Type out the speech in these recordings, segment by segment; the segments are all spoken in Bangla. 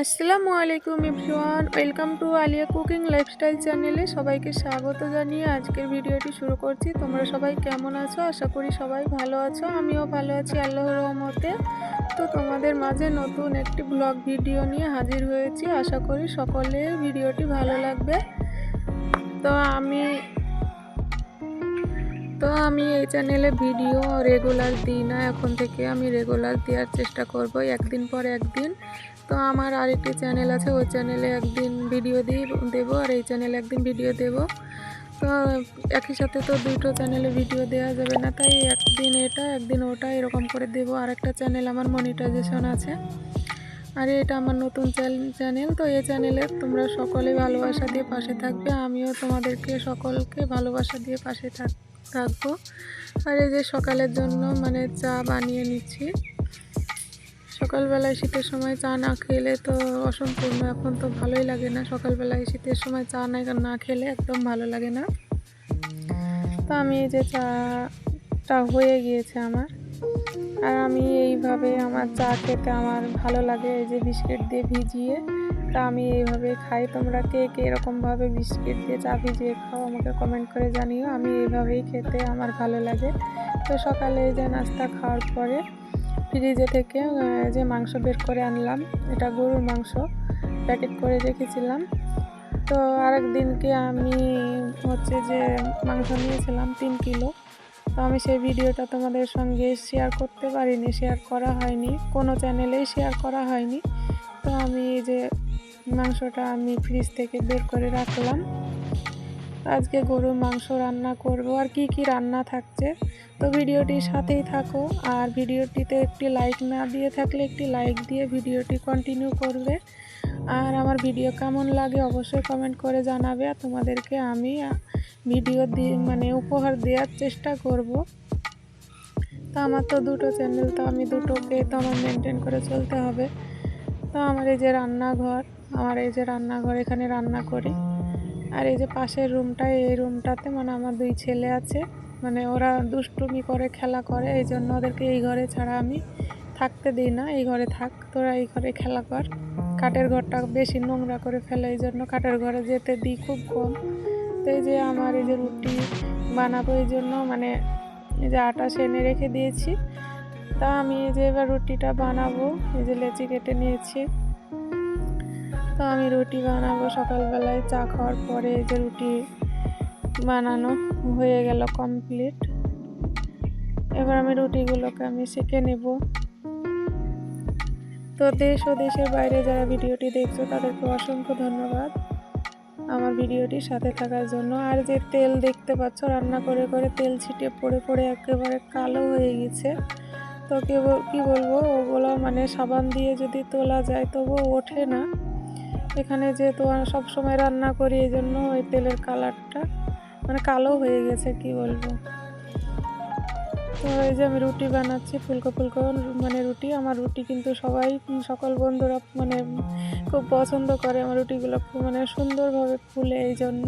আসসালামু আলাইকুম everyone, welcome to Aliya cooking lifestyle চ্যানেলে সবাইকে স্বাগত জানিয়ে আজকের ভিডিওটি শুরু করছি। তোমরা সবাই কেমন আছো? আশা করি সবাই ভালো আছো, আমিও ভালো আছি আল্লাহর রহমতে। তো তোমাদের মাঝে নতুন একটি ব্লগ ভিডিও নিয়ে হাজির হয়েছি, আশা করি সকলের ভিডিওটি ভালো লাগবে। তো আমি তো আমি এই চ্যানেলে ভিডিও রেগুলার দিই না, এখন থেকে আমি রেগুলার দেওয়ার চেষ্টা করব, একদিন পর একদিন। তো আমার আরেকটি চ্যানেল আছে, ওই চ্যানেলে একদিন ভিডিও দিই দেবো আর এই চ্যানেলে একদিন ভিডিও দেব। তো একই সাথে তো দুটো চ্যানেলে ভিডিও দেওয়া যাবে না, তাই একদিন এটা, একদিন ওটা এরকম করে দেব। আর একটা চ্যানেল আমার মনিটাইজেশন আছে। আর এটা আমার নতুন চ্যানেল, তো এই চ্যানেলে তোমরা সকলে ভালোবাসা দিয়ে পাশে থাকবে। আমিও তোমাদেরকে সকলকে ভালোবাসা দিয়ে পাশে থাক, থাকব। আর এই যে সকালের জন্য মানে চা বানিয়ে নিচ্ছি। সকালবেলায় শীতের সময় চা না খেলে তো অসম্পূর্ণ। এখন তো ভালোই লাগে না সকালবেলায় শীতের সময় চা না না খেলে একদম ভালো লাগে না। তো আমি এই যে চাটা হয়ে গিয়েছে আমার। আর আমি এইভাবে আমার চা খেতে আমার ভালো লাগে, এই যে বিস্কিট দিয়ে ভিজিয়ে। তা আমি এইভাবে খাই। তোমরা কে কে এরকমভাবে বিস্কিট দিয়ে চা ভিজিয়ে খাও আমাকে কমেন্ট করে জানিও। আমি এইভাবেই খেতে আমার ভালো লাগে। তো সকালে যে নাস্তা খাওয়ার পরে ফ্রিজে থেকে যে মাংস বের করে আনলাম, এটা গরুর মাংস, প্যাকেট করে রেখেছিলাম। তো আরেক দিনকে আমি হচ্ছে যে মাংস নিয়েছিলাম তিন কিলো। তো আমি সেই ভিডিওটা তোমাদের সঙ্গে শেয়ার করতে পারিনি শেয়ার করা হয়নি, কোনো চ্যানেলেই শেয়ার করা হয়নি। তো আমি যে মাংসটা আমি ফ্রিজ থেকে বের করে রাখলাম। আজকে গরুর মাংস রান্না করব। আর কি কি রান্না থাকছে? তো ভিডিওটির সাথেই থাকো। আর ভিডিওটিতে একটি লাইক না দিয়ে থাকলে একটি লাইক দিয়ে ভিডিওটি কন্টিনিউ করবে। আর আমার ভিডিও কেমন লাগে অবশ্যই কমেন্ট করে জানাবে। আর তোমাদেরকে আমি ভিডিও দিয়ে মানে উপহার দেওয়ার চেষ্টা করব। তো আমার তো দুটো চ্যানেল তো আমি দুটোকে তো আমার মেনটেন করে চলতে হবে। তো আমার এই যে রান্নাঘর, আমার এই যে রান্নাঘর এখানে রান্না করি। আর এই যে পাশের রুমটা, এই রুমটাতে মানে আমার দুই ছেলে আছে। মানে ওরা দুষ্টুমি করে, খেলা করে, এই জন্য ওদেরকে এই ঘরে ছাড়া আমি থাকতে দিই না। এই ঘরে থাক, তোরা এই ঘরে খেলা কর। কাঠের ঘরটা বেশি নোংরা করে ফেলে, এই জন্য কাঠের ঘরে যেতে দিই খুব কম। তো এই যে আমার এই যে রুটি বানাবো, এই জন্য মানে এই যে আটা সেনে রেখে দিয়েছি। তা আমি এই যে এবার রুটিটা বানাবো, এই যে লেচি কেটে নিয়েছি। তো আমি রুটি বানাবো সকালবেলায়, চা খাওয়ার পরে যে রুটি বানানো হয়ে গেল কমপ্লিট এবার আমি রুটিগুলোকে আমি সেঁকে নেব। তো দেশ ও দেশের বাইরে যারা ভিডিওটি দেখছ, তাদেরকে অসংখ্য ধন্যবাদ আমার ভিডিওটির সাথে থাকার জন্য। আর যে তেল দেখতে পাচ্ছ, রান্না করে করে তেল ছিটে পড়ে পড়ে একেবারে কালো হয়ে গেছে। তো কি বলব? ওগুলো মানে সাবান দিয়ে যদি তোলা যায়, তবুও ওঠে না। এখানে যেহেতু সব সময় রান্না করি, এই জন্য ওই তেলের কালারটা মানে কালো হয়ে গেছে, কি বলব। তো এই যে আমি রুটি বানাচ্ছি, ফুলকো ফুলকো মানে রুটি। আমার রুটি কিন্তু সবাই সকল বন্ধুরা মানে খুব পছন্দ করে। আমার রুটিগুলো মানে সুন্দরভাবে ফুলে এই জন্য।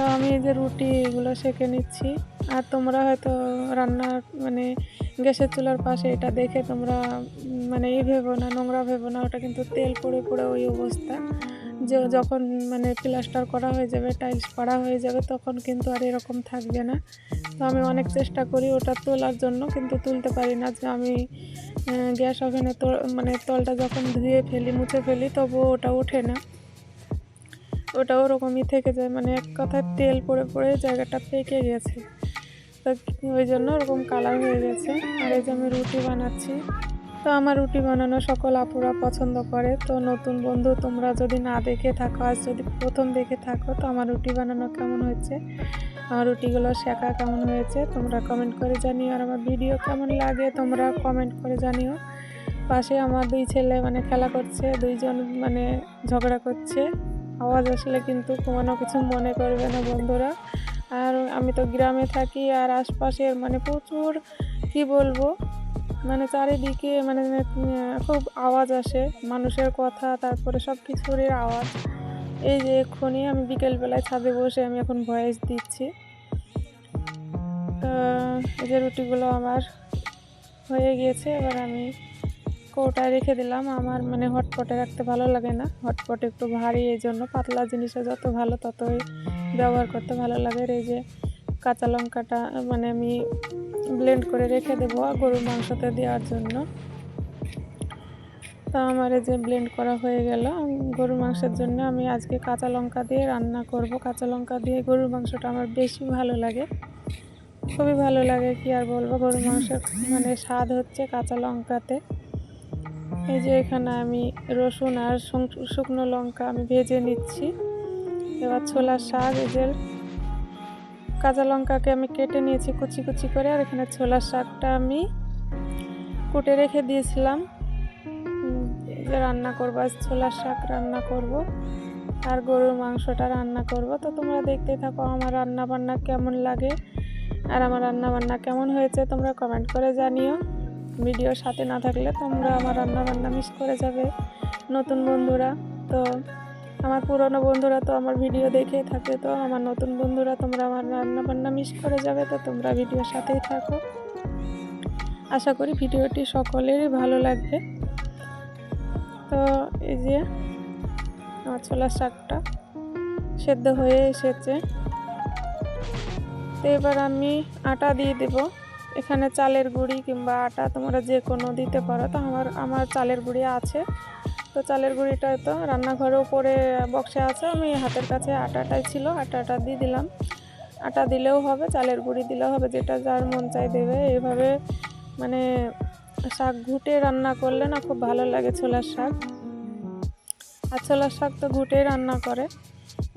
তো আমি এই যে রুটি এগুলো সেঁকে নিচ্ছি। আর তোমরা হয়তো রান্নার মানে গ্যাসের চুলার পাশে এটা দেখে তোমরা মানে এই ভেবো না, নোংরা ভেবো না, ওটা কিন্তু তেল পড়ে পড়ে ওই অবস্থা। যে যখন মানে প্লাস্টার করা হয়ে যাবে, টাইলস পাড়া হয়ে যাবে, তখন কিন্তু আর এরকম থাকবে না। তো আমি অনেক চেষ্টা করি ওটা তোলার জন্য, কিন্তু তুলতে পারি না। যে আমি গ্যাস ওভেনে তো মানে তলটা যখন ধুয়ে ফেলি, মুছে ফেলি, তবুও ওটা ওঠে না। ওটা ওরকমই থেকে যায়। মানে এক কথায় তেল পড়ে পড়ে জায়গাটা পেকে গেছে। তো ওই জন্য ওরকম কালার হয়ে গেছে। আর এই যে আমি রুটি বানাচ্ছি। তো আমার রুটি বানানো সকল আপুরা পছন্দ করে। তো নতুন বন্ধু, তোমরা যদি না দেখে থাকো, আজ যদি প্রথম দেখে থাকো, তো আমার রুটি বানানো কেমন হয়েছে? আমার রুটিগুলো শেখা কেমন হয়েছে? তোমরা কমেন্ট করে জানিও। আর আমার ভিডিও কেমন লাগে, তোমরা কমেন্ট করে জানিও। পাশে আমার দুই ছেলে মানে খেলা করছে, দুইজন মানে ঝগড়া করছে। আওয়াজ আসলে কিন্তু কোনো কিছু মনে করবে না বন্ধুরা। আর আমি তো গ্রামে থাকি আর আশপাশের মানে প্রচুর, কি বলব মানে চারিদিকে মানে খুব আওয়াজ আসে, মানুষের কথা, তারপরে সব কিছুরই আওয়াজ। এই যে এক্ষুনি আমি বিকেলবেলায় ছাদে বসে আমি এখন ভয়েস দিচ্ছি। এই যে রুটিগুলো আমার হয়ে গিয়েছে, এবার আমি কৌটায় রেখে দিলাম। আমার মানে হটপটে রাখতে ভালো লাগে না। হটপট একটু ভারী এই জন্য পাতলা জিনিসটা যত ভালো ততই ব্যবহার করতে ভালো লাগে। এই যে কাঁচা লঙ্কাটা মানে আমি ব্লেন্ড করে রেখে দেবো গরুর মাংসতে দেওয়ার জন্য। তা আমার যে ব্লেন্ড করা হয়ে গেল। গরুর মাংসের জন্য আমি আজকে কাঁচা লঙ্কা দিয়ে রান্না করব। কাঁচা লঙ্কা দিয়ে গরুর মাংসটা আমার বেশি ভালো লাগে। খুবই ভালো লাগে, কি আর বলব? গরুর মাংসের মানে স্বাদ হচ্ছে কাঁচা লঙ্কাতে। এই যে এখানে আমি রসুন আর শুকনো লঙ্কা আমি ভেজে নিচ্ছি। এবার ছোলার শাক, এই যে কাঁচা লঙ্কাকে আমি কেটে নিয়েছি কুচি কুচি করে, আর এখানে ছোলার শাকটা আমি কুটে রেখে দিয়েছিলাম। যে রান্না করব, আজ ছোলার শাক রান্না করব আর গরুর মাংসটা রান্না করব। তো তোমরা দেখতে থাকো আমার রান্না বান্না কেমন লাগে আর আমার রান্না বান্না কেমন হয়েছে, তোমরা কমেন্ট করে জানিও। ভিডিওর সাথে না থাকলে তোমরা আমার রান্না বান্না মিস করে যাবে, নতুন বন্ধুরা। তো আমার পুরনো বন্ধুরা তো আমার ভিডিও দেখেই থাকে, তো আমার নতুন বন্ধুরা তোমরা আমার রান্না বান্না মিস করে যাবে, তো তোমরা ভিডিওর সাথেই থাকো। আশা করি ভিডিওটি সকলেরই ভালো লাগবে। তো এই যে আমার ছোলার শাকটা সেদ্ধ হয়ে এসেছে। তো এবার আমি আটা দিয়ে দেব। এখানে চালের গুঁড়ি কিংবা আটা তোমরা যে কোনো দিতে পারো। তো আমার আমার চালের গুঁড়ি আছে। তো চালের গুঁড়িটা তো রান্নাঘরের উপরে বক্সে আছে। আমি হাতের কাছে আটাটাই ছিল, আটাটা দিয়ে দিলাম। আটা দিলেও হবে, চালের গুঁড়ি দিলেও হবে, যেটা যার মন চাই দেবে। এইভাবে মানে শাক ঘুটে রান্না করলে না খুব ভালো লাগে ছোলার শাক। আর ছোলার শাক তো ঘুটেই রান্না করে।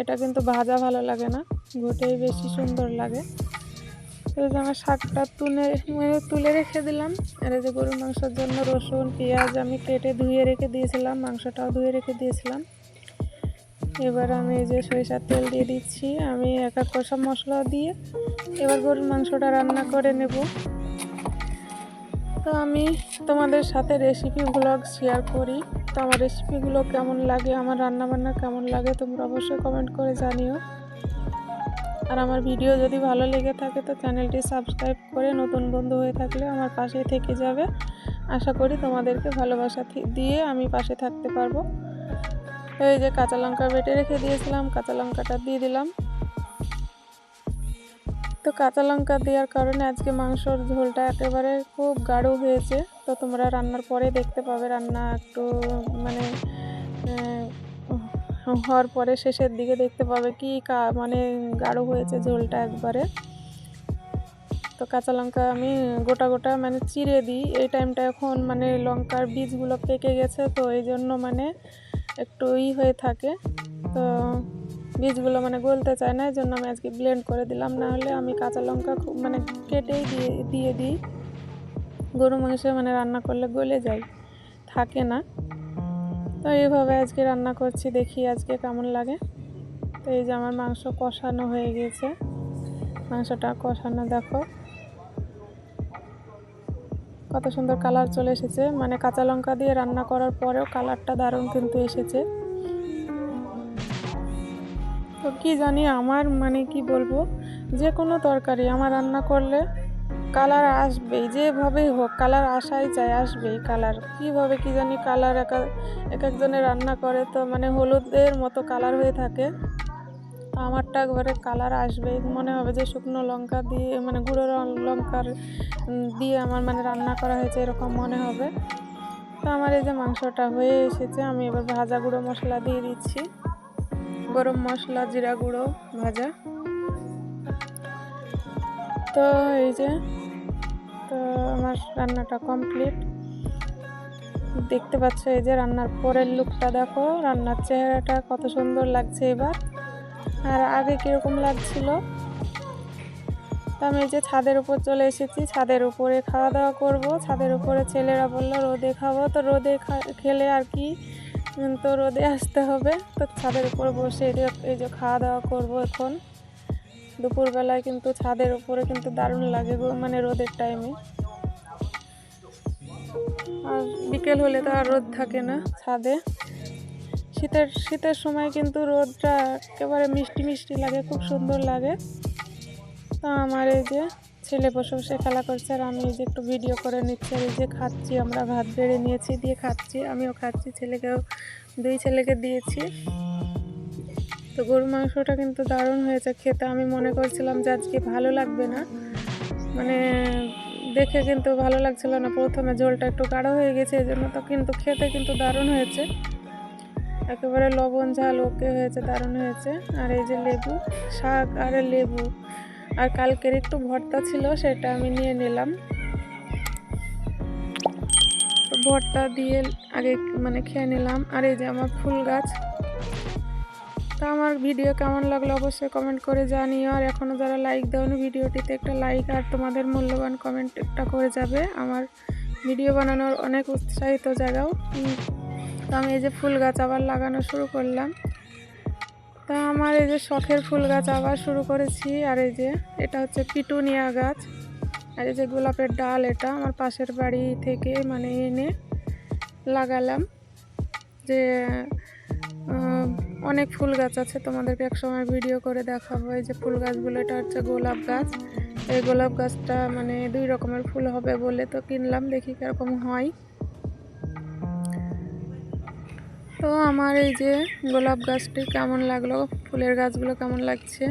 এটা কিন্তু ভাজা ভালো লাগে না, ঘুটেই বেশি সুন্দর লাগে। যে আমার শাকটা তুলে মানে তুলে রেখে দিলাম। আর এই যে গরুর মাংসের জন্য রসুন, পেঁয়াজ আমি কেটে ধুয়ে রেখে দিয়েছিলাম, মাংসটাও ধুয়ে রেখে দিয়েছিলাম। এবার আমি এই যে সরিষার তেল দিয়ে দিচ্ছি, আমি এক এক কষা মশলা দিয়ে এবার গরুর মাংসটা রান্না করে নেব। তো আমি তোমাদের সাথে রেসিপি ব্লগ শেয়ার করি। তো আমার রেসিপিগুলো কেমন লাগে, আমার রান্নাবান্না কেমন লাগে, তোমরা অবশ্যই কমেন্ট করে জানিও। আর আমার ভিডিও যদি ভালো লেগে থাকে তো চ্যানেলটি সাবস্ক্রাইব করে নতুন বন্ধু হয়ে থাকলে আমার পাশেই থেকে যাবে। আশা করি তোমাদেরকে ভালোবাসা দিয়ে আমি পাশে থাকতে পারব। এই যে কাঁচা লঙ্কা বেটে রেখে দিয়েছিলাম, কাঁচা লঙ্কাটা দিয়ে দিলাম। তো কাঁচা লঙ্কা দেওয়ার কারণে আজকে মাংসর ঝোলটা একেবারে খুব গাঢ় হয়েছে। তো তোমরা রান্নার পরে দেখতে পাবে রান্না একটু মানে হওয়ার পরে শেষের দিকে দেখতে পাবে কি মানে গাঢ় হয়েছে ঝোলটা একবারে। তো কাঁচা লঙ্কা আমি গোটা গোটা মানে চিড়ে দিই। এই টাইমটা এখন মানে লঙ্কার বীজগুলো পেকে গেছে, তো এই জন্য মানে একটু ই হয়ে থাকে। তো বীজগুলো মানে গলতে চায় না, এই জন্য আমি আজকে ব্লেন্ড করে দিলাম। না হলে আমি কাঁচা লঙ্কা খুব মানে কেটেই দিয়ে দিয়ে দিই। গরু মাংসে মানে রান্না করলে গলে যায়, থাকে না। তো এইভাবে আজকে রান্না করছি, দেখি আজকে কেমন লাগে। তো এই যে আমার মাংস কষানো হয়ে গেছে। মাংসটা কষানো, দেখো। কত সুন্দর কালার চলে এসেছে। মানে কাঁচা লঙ্কা দিয়ে রান্না করার পরেও কালারটা দারুণ কিন্তু এসেছে। তো কি জানি আমার মানে কি বলব? যে কোনো তরকারি, আমার রান্না করলে কালার আসবেই, যেভাবেই হোক, কালার আসাই যায় আসবেই কালার। কীভাবে কি জানি কালার এক, এক- এক একজনে রান্না করে তো মানে হলুদের মতো কালার হয়ে থাকে। আমারটা একবারে কালার আসবেই, মনে হবে যে শুকনো লঙ্কা দিয়ে মানে গুঁড়ো লঙ্কার দিয়ে আমার মানে রান্না করা হয়েছে এরকম মনে হবে। তো আমার এই যে মাংসটা হয়ে এসেছে, আমি এবার ভাজা গুঁড়ো মশলা দিয়ে দিচ্ছি। গরম মশলা, জিরা গুঁড়ো, ভাজা। তো এই যে, তো আমার রান্নাটা কমপ্লিট দেখতে পাচ্ছ এই যে রান্নার পরের লুকটা দেখো, রান্নার চেহারাটা কত সুন্দর লাগছে এবার। আর আগে কীরকম লাগছিল? তো আমি এই যে ছাদের উপর চলে এসেছি, ছাদের উপরে খাওয়া দাওয়া করব। ছাদের উপরে ছেলেরা বলল, রোদে খাব। তো রোদে খেলে আর কি? তো রোদে আসতে হবে। তো ছাদের উপরে বসে এই যে খাওয়া দাওয়া করব এখন। দুপুরবেলায় কিন্তু ছাদের উপরে কিন্তু দারুণ লাগে মানে রোদের টাইমে আর বিকেল হলে তো আর রোদ থাকে না ছাদে। শীতের শীতের সময় কিন্তু রোদটা একেবারে মিষ্টি মিষ্টি লাগে, খুব সুন্দর লাগে। তো আমার এই যে ছেলে বসে বসে খেলা করছে আর আমি এই যে একটু ভিডিও করে নিচ্ছি আর এই যে খাচ্ছি, আমরা ভাত বেড়ে নিয়েছি, দিয়ে খাচ্ছি, আমিও খাচ্ছি, ছেলেকেও, দুই ছেলেকে দিয়েছি। তো গরু মাংসটা কিন্তু দারুণ হয়েছে। খেতে আমি মনে করছিলাম যে আজকে ভালো লাগবে না। মানে দেখে কিন্তু ভালো লাগছিল না। প্রথমে ঝোলটা একটু গাঢ় হয়ে গেছে এই জন্য তো কিন্তু খেতে কিন্তু দারুণ হয়েছে। একেবারে লবণ ঝাল ওকে হয়েছে, দারুণ হয়েছে। আর এই যে লেবু, শাক আর লেবু। আর কালকের একটু ভর্তা ছিল, সেটা আমি নিয়ে নিলাম। ভর্তা দিয়ে আগে মানে খেয়ে নিলাম। আর এই যে আমার ফুল গাছ তো আমার ভিডিও কেমন লাগল অবশ্যই কমেন্ট করে জানিও। আর এখনও যারা লাইক দেওনি ভিডিওটিতে একটা লাইক আর তোমাদের মূল্যবান কমেন্ট একটা করে যাবে। আমার ভিডিও বানানোর অনেক উৎসাহিত জায়গাও। তো আমি এই যে ফুল গাছ আবার লাগানো শুরু করলাম। তা আমার এই যে শখের ফুল গাছ আবার শুরু করেছি। আর এই যে এটা হচ্ছে পিটুনিয়া গাছ। আর এই যে গোলাপের ডাল এটা আমার পাশের বাড়ি থেকে মানে এনে লাগালাম। যে অনেক ফুল গাছ আছে, তোমাদেরকে এক সময় ভিডিও করে দেখাবো। এই যে ফুল গাছগুলো, এটা হচ্ছে গোলাপ গাছ। এই গোলাপ গাছটা মানে দুই রকমের ফুল হবে বলে তো কিনলাম, দেখি কীরকম হয়। তো আমার এই যে গোলাপ গাছটি কেমন লাগল, ফুলের গাছগুলো কেমন লাগছে?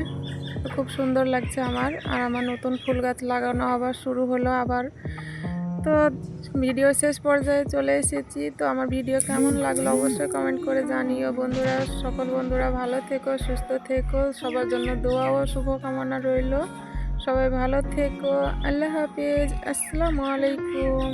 খুব সুন্দর লাগছে আমার, আর আমার নতুন ফুল গাছ লাগানো আবার শুরু হলো আবার। তো ভিডিও শেষ পর্যায়ে চলে এসেছি। তো আমার ভিডিও কেমন লাগল অবশ্যই কমেন্ট করে জানিও। বন্ধুরা, সকল বন্ধুরা ভালো থেকো, সুস্থ থেকো। সবার জন্য দোয়া ও শুভকামনা রইল। সবাই ভালো থেকো। আল্লাহ হাফিজ। আসসালামু আলাইকুম।